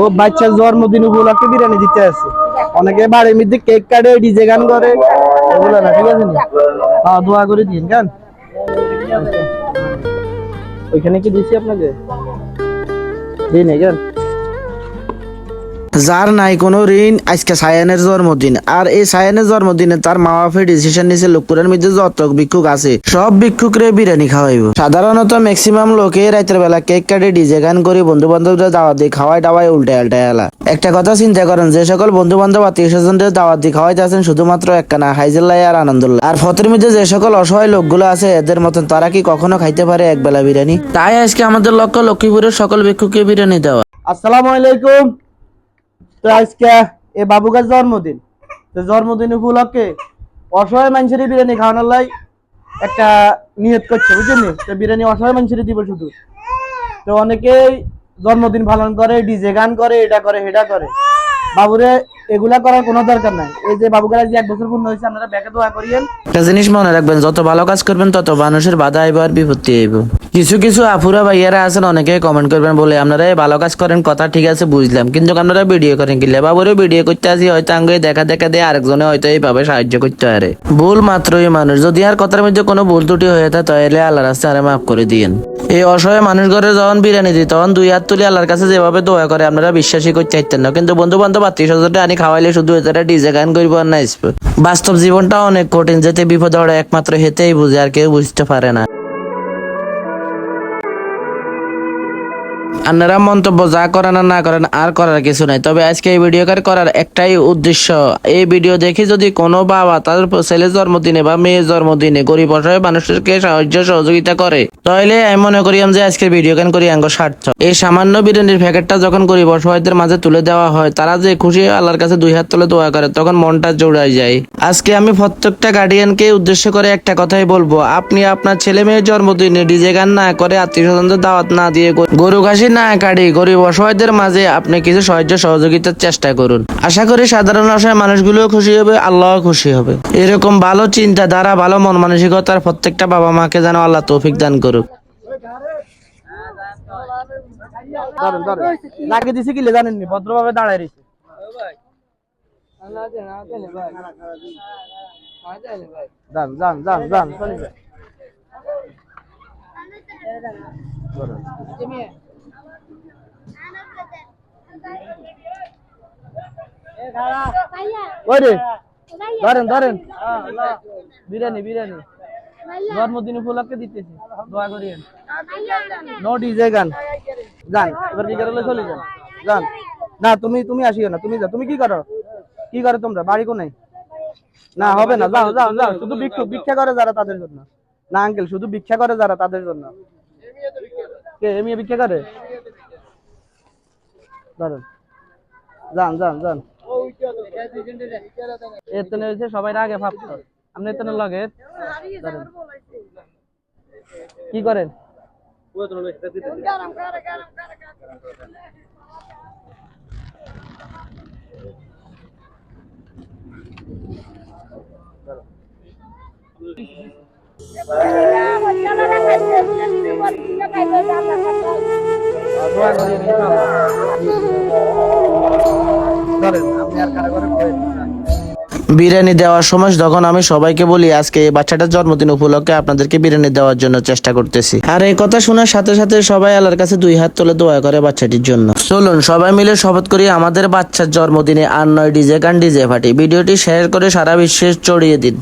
ও বাচ্চার জন্মদিন উপলক্ষে বিরিয়ানি দিতে আছে অনেকে বাড়ির মধ্যে কেক কাটে ডিজে গান করে। এগুলো না, ঠিক আছে হ্যাঁ দোয়া করে দিন, গান। ওইখানে কি দিছি আপনাকে? দিন গান। যার নাই কোনো ঋণ, আজকে সায়ানের জন্মদিন। আর এই সায়ানের জন্মদিনে তার মা বাপে ডিসিশন নিছে লোকপুরের মধ্যে যত ভিক্ষুক আছে, সব ভিক্ষুকরে বিরিয়ানি খাওয়াইব সাধারণত ম্যাক্সিমাম লোকে রাতের বেলা কেক কাটে ডিজে গান করে বন্ধু বান্ধবদের দাওয়াত দিয়ে খাওয়াই দাওয়াই উল্টে আল্টায় এলা। একটা কথা চিন্তা করেন যে, সকল বন্ধু বান্ধব আত্মীয় স্বজনদের দাওয়াত দিয়ে খাওয়াইতে আছেন শুধুমাত্র একখানা হাইজেল্লাই আর আনন্দুল্লাহ। আর ফতের মধ্যে যে সকল অসহায় লোকগুলো আছে, এদের মতন তারা কি কখনো খাইতে পারে এক বেলা বিরিয়ানি? তাই আজকে আমাদের লক্ষ্য লক্ষ্মীপুরের সকল ভিক্ষুককে বিরিয়ানি দেওয়া। আসসালামু আলাইকুম। তো আজকে এ বাবুকার জন্মদিন। তো জন্মদিন উপলক্ষে অসহায় মানুষের বিরিয়ানি খাওয়ানোর লাই একটা নিয়ত করছে বুঝলেন তো বিরিয়ানি অসহায় মানুষের দিব শুধু। তো অনেকেই জন্মদিন পালন করে, ডিজে গান করে, এটা করে, সেটা করে। বাবুরে এগুলা করার কোনো দরকার নাই। এই যে আজকে এক বছর পূর্ণ হয়েছে, আপনারা ব্যাকে দোয়া করিয়েন। একটা জিনিস মনে রাখবেন, যত ভালো কাজ করবেন, তত মানুষের বাধা আইব আর বিপত্তি আইব। কিছু কিছু আফুরা ভাইয়ারা আছেন অনেকে কমেন্ট করবেন, বলে, আপনারা ভালো কাজ করেন, কথা ঠিক আছে, বুঝলাম। কিন্তু আপনারা ভিডিও করেন কিলে বাবুরে ভিডিও করতে আসি, হয়তো আঙ্গে দেখা দেখা দিয়ে, আরেকজনে হয়তো এইভাবে সাহায্য করতে পারে। ভুল মাত্রই মানুষ, যদি আর কথার মধ্যে কোনো ভুল ত্রুটি হয়ে থাকে, তাহলে আল্লাহ রাস্তায় আরে মাফ করে দিয়েন। এই অসহায় মানুষ ঘরে যখন বিরিয়ানি দিই, তখন দুই হাত তুলে আল্লাহর কাছে যেভাবে দোয়া করে, আপনারা বিশ্বাসই করতে চাইতেন না। কিন্তু বন্ধু বান্ধব আত্মীয় স্বজনটা আনি খাওয়াইলে শুধু এটা ডিজে গান করব আর না বাস্তব জীবনটা অনেক কঠিন, যেতে বিপদ হওয়ার একমাত্র হেতেই বুঝে, আর কেউ বুঝতে পারে না। আপনারা মন্তব্য যা করেন আর না করেন আর করার কিছু নাই। তবে আজকে এই ভিডিও করার একটাই উদ্দেশ্য, এই ভিডিও দেখে যদি কোনো বাবা তার ছেলের জন্মদিনে বা মেয়ের জন্মদিনে গরিব অসহায় মানুষকে সাহায্য সহযোগিতা করে, তাহলে আমি মনে করি যে আজকের ভিডিও গান করি আঙ্গ স্বার্থ এই সামান্য বিরিয়ানির প্যাকেটটা যখন গরিব অসহায়দের মাঝে তুলে দেওয়া হয়, তারা যে খুশি আল্লাহর কাছে দুই হাত তুলে দোয়া করে, তখন মনটা জোড়ায় যায়। আজকে আমি প্রত্যেকটা গার্ডিয়ানকে উদ্দেশ্য করে একটা কথাই বলব, আপনি আপনার ছেলে মেয়ের জন্মদিনে ডিজে গান না করে আত্মীয় স্বজনদের দাওয়াত না দিয়ে গরু ঘাসি না কাটি গরিব অসহায়দের মাঝে আপনি কিছু সাহায্য সহযোগিতার চেষ্টা করুন। আশা করি সাধারণ অসহায় মানুষগুলো খুশি হবে আল্লাহ খুশি হবে। এরকম ভালো চিন্তা চিন্তাধারা, ভালো মন মানসিকতার প্রত্যেকটা বাবা মাকে যেন আল্লাহ তৌফিক দান করুক। দিছে কিলে জানেননি ভদ্রভাবে দাঁড়ায় রয়েছে। ধরেন। ধরেন ধরেন বিরিয়ানি বিরিয়ানি। জন্মদিন উপলক্ষে দিতেছি। দোয়া করিয়েন। নো ডিজে গান। যান এবার কি করলে চলে যান। যান। না তুমি তুমি আসিও না তুমি যাও। তুমি কি করো? কি করো তোমরা? বাড়ি কোনায়? না হবে না। যাও যাও যাও। শুধু ভিক্ষা ভিক্ষা করে যারা তাদের জন্য। না আঙ্কেল শুধু ভিক্ষা করে যারা তাদের জন্য। কে এমিয়ে ভিক্ষা করে? ধরেন। যান যান যান। এতনে হয়েছে সবাই আগে ভাবতো আপনি এতনে লগে, ধরেন। কি করেন? বিরিয়ানি দেওয়ার সময় যখন আমি সবাইকে বলি, আজকে এই বাচ্চাটার জন্মদিন উপলক্ষে আপনাদেরকে বিরিয়ানি দেওয়ার জন্য চেষ্টা করতেছি। আর এই কথা শোনার সাথে সাথে সবাই আল্লাহর কাছে দুই হাত তুলে দোয়া করে বাচ্চাটির জন্য। চলুন, সবাই মিলে শপথ করি আমাদের বাচ্চার জন্মদিনে আর নয় ডিজে গান ডিজে ফাটি ভিডিওটি শেয়ার করে সারা বিশ্বে ছড়িয়ে দিন।